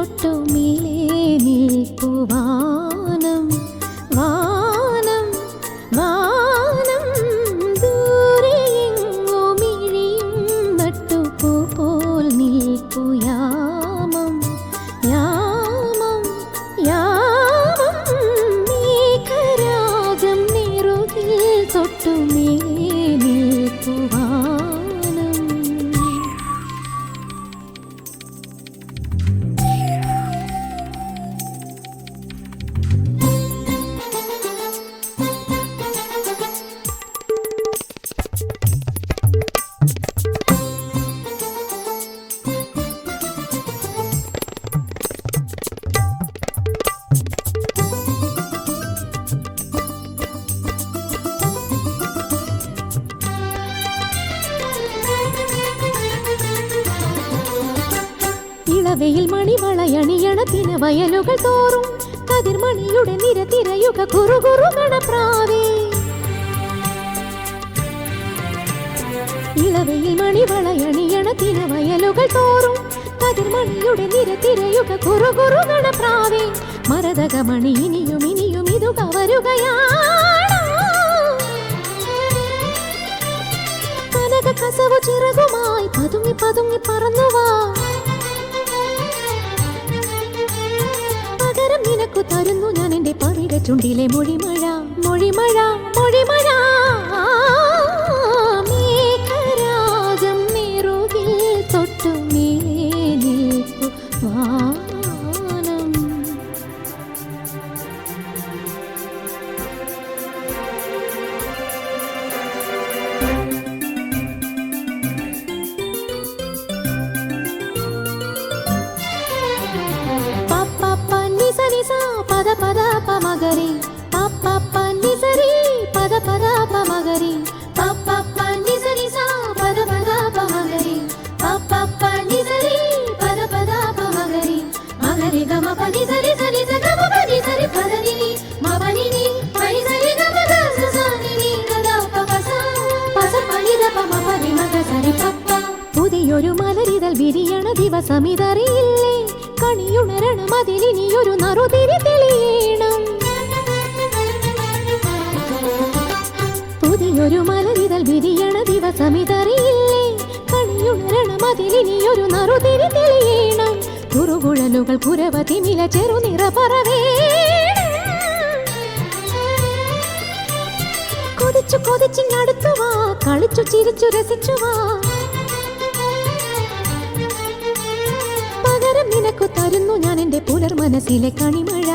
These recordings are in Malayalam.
ছোট্ট ഇളവയിൽ മണിവളയണിയണത്തിന വയലുകൾ തോറും കതിർമണിയുടെ നിര തിരയുക കുറുകുറുകണ മണപ്രാവേ ഇളവയിൽ മണിവളയണിയണത്തിന വയലുകൾ തോറും കതിർമണിയുടെ നിര തിരയുക കുറുകുറുകണ പ്രാവേ മരതകമണി ഇനിയും ഇനിയും ഇതു കവരുകയാണ്. കനക കസവു ചിറകുമായി പതുങ്ങി പതുങ്ങി പറന്നുവാ. നിനക്കു തരുന്നു ഞാൻ എന്റെ പവിഴ ചുണ്ടിലെ മൊഴിമഴ മൊഴിമഴ മൊഴിമഴ. പപ്പപ്പ നിസരി പദ പദ പ മഗരി മഗരി ഗമ പനി സരി സരി സ ഗമ പനി സരി പദ നിനി മ പനി നി പനി സരി ഗമ ഗ സ സ നി നി ഗ ഗ പ പ സ പ സ പനി ദ പ മ പനി മ ഗ സരി പപ്പ പുതിയൊരു മലരിതൽ വിരിയണ ദിവസമിതറിയില്ലേ കണിയുണരണം അതിലിനിയൊരു നറുതിരി തെളിയണം. പുതിയൊരു മലരിതൽ വിരിയണ ദിവസമിതറിയില്ലേ കണിയുണരണം അതിലിനിയൊരു നറുതിരി തെളിയണം. കുറുകുഴലുകൾ കുരവതി നില ചെറുനിറ പറവേ കൊതിച്ചു കൊതിച്ചിങ്ങടുത്തു വാ കളിച്ചു ചിരിച്ചു രസിച്ചു വാ. നിനക്കു തരുന്നു ഞാൻ എന്റെ പുലർ മനസ്സിലെ കണിമഴ.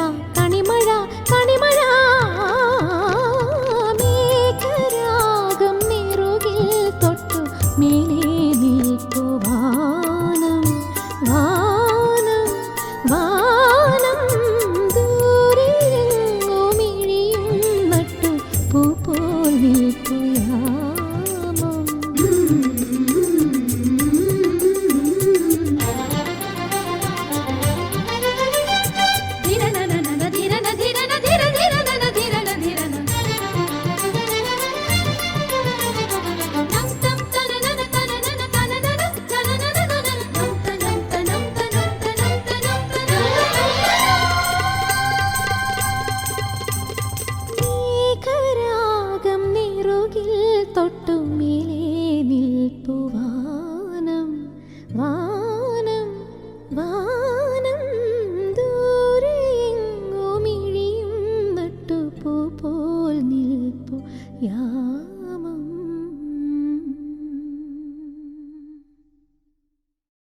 പോൽ നിൽപ്പു യാ